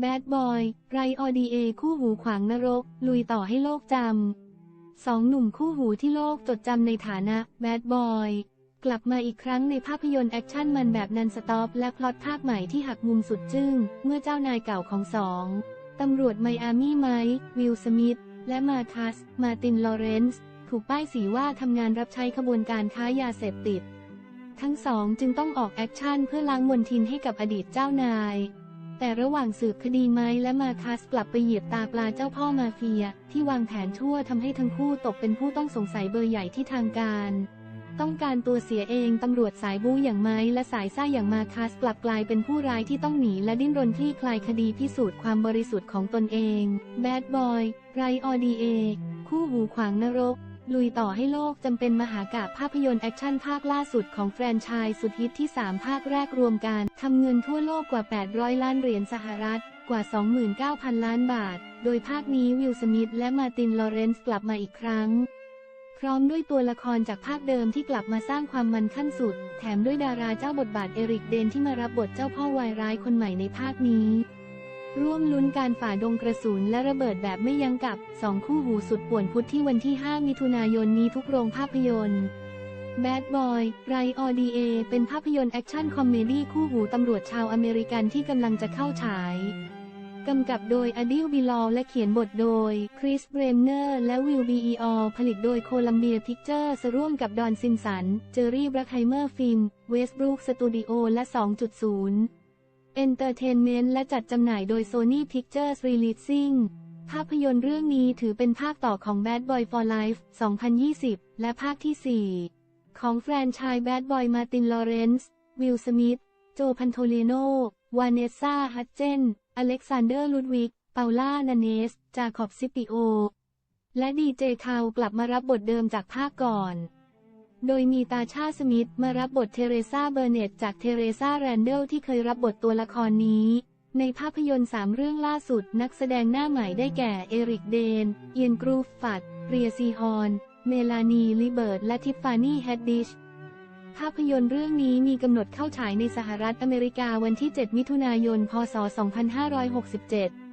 แบดบอย ไรออดีเอคู่หูขวางนรก ลุยต่อให้โลกจำสองหนุ่มคู่หูที่โลกจดจำในฐานะแบดบอยกลับมาอีกครั้งในภาพยนตร์แอคชั่นมันแบบนันสต็อปและพล็อตภาคใหม่ที่หักมุมสุดจึ้ง เมื่อเจ้านายเก่าของสองตำรวจไมอามี่ไมค์วิลสมิธและมาคัส มาตินลอเรนซ์ถูกป้ายสีว่าทำงานรับใช้ขบวนการค้ายาเสพติด ทั้งสองจึงต้องออกแอคชั่นเพื่อล้างมนทินให้กับอดีตเจ้านาย แต่ระหว่างสืบคดีไม้และมาคัสกลับไปเหยียบตาปลาเจ้าพ่อมาเฟีย ที่วางแผนชั่วทำให้ทั้งคู่ตกเป็นผู้ต้องสงสัยเบอร์ใหญ่ที่ทางการ ต้องการตัวเสียเองตำรวจสายบู๊อย่างไม้และสายซ่าอย่างมาคัสกลับกลายเป็นผู้ร้ายที่ต้องหนีและดิ้นรนคลี่คลายคดีพิสูจน์ความบริสุทธิ์ของตนเองแบดบอยไรออดีเอคู่หูขวางนรก ลุยต่อให้โลกจำเป็นมหากาพย์ภาพยนตร์แอคชั่นภาคล่าสุดของแฟรนไชส์สุดฮิตที่ 3 ภาคแรกรวมกันทำเงินทั่วโลกกว่า 800 ล้านเหรียญสหรัฐ กว่า 29,000 ล้านบาท โดยภาคนี้วิลสมิธและมาตินลอเรนซ์กลับมาอีกครั้ง พร้อมด้วยตัวละครจากภาคเดิมที่กลับมาสร้างความมันขั้นสุด แถมด้วยดาราเจ้าบทบาทเอริกเดนที่มารับบทเจ้าพ่อวายร้ายคนใหม่ในภาคนี้ ร่วมลุ้นการฝ่าดงกระสุนและระเบิดแบบไม่ยั้งกับสองคู่หูสุดป่วนพุธที่วันที่ 5 มิถุนายนนี้ทุกโรงภาพยนตร์ Bad Boy ไรออดีเอเป็นภาพยนตร์แอคชั่นคอมเมดี้คู่หูตำรวจชาวอเมริกันที่กำลังจะเข้าฉาย กำกับโดยอดิลบิลอและเขียนบทโดยคริสเบรนเนอร์และวิลบีอีออผลิตโดยโคลัมเบียพิกเจอร์สร่วมกับดอนซิมสัน เจอรี่บรัคไฮเมอร์ฟิล์มเวสบรูคสตูดิโอและ 2.0 เอนเตอร์เทนเมนต์และจัดจำหน่ายโดย Sony Pictures Releasing ภาพยนตร์เรื่องนี้ถือเป็นภาคต่อของ Bad Boy for Life 2020 และภาคที่ 4 ของแฟรนไชส์ Bad Boy มาตินลอเรนซ์วิลสมิธโจพันโทเลโนวานเนสซาฮัตเจนอเล็กซานเดอร์ลูดวิกเปาล่านาเนส จาคอบซิปิโอ และดีเจคาวกลับมารับบทเดิมจากภาคก่อน โดยมีตาชาสมิธมารับบทเทเรซาเบอร์เนตจากเทเรซาแรนเดลที่เคยรับบทตัวละครนี้ ในภาพยนตร์สามเรื่องล่าสุดนักแสดงหน้าใหม่ได้แก่ เอริกเดน เอียนกรูฟฟัดเรียซีฮอน เมลานีลิเบิร์ตและทิฟฟานี่แฮดดิชภาพยนตร์เรื่องนี้มีกำหนดเข้าฉายในสหรัฐอเมริกาวันที่ 7 มิถุนายน พศ 2567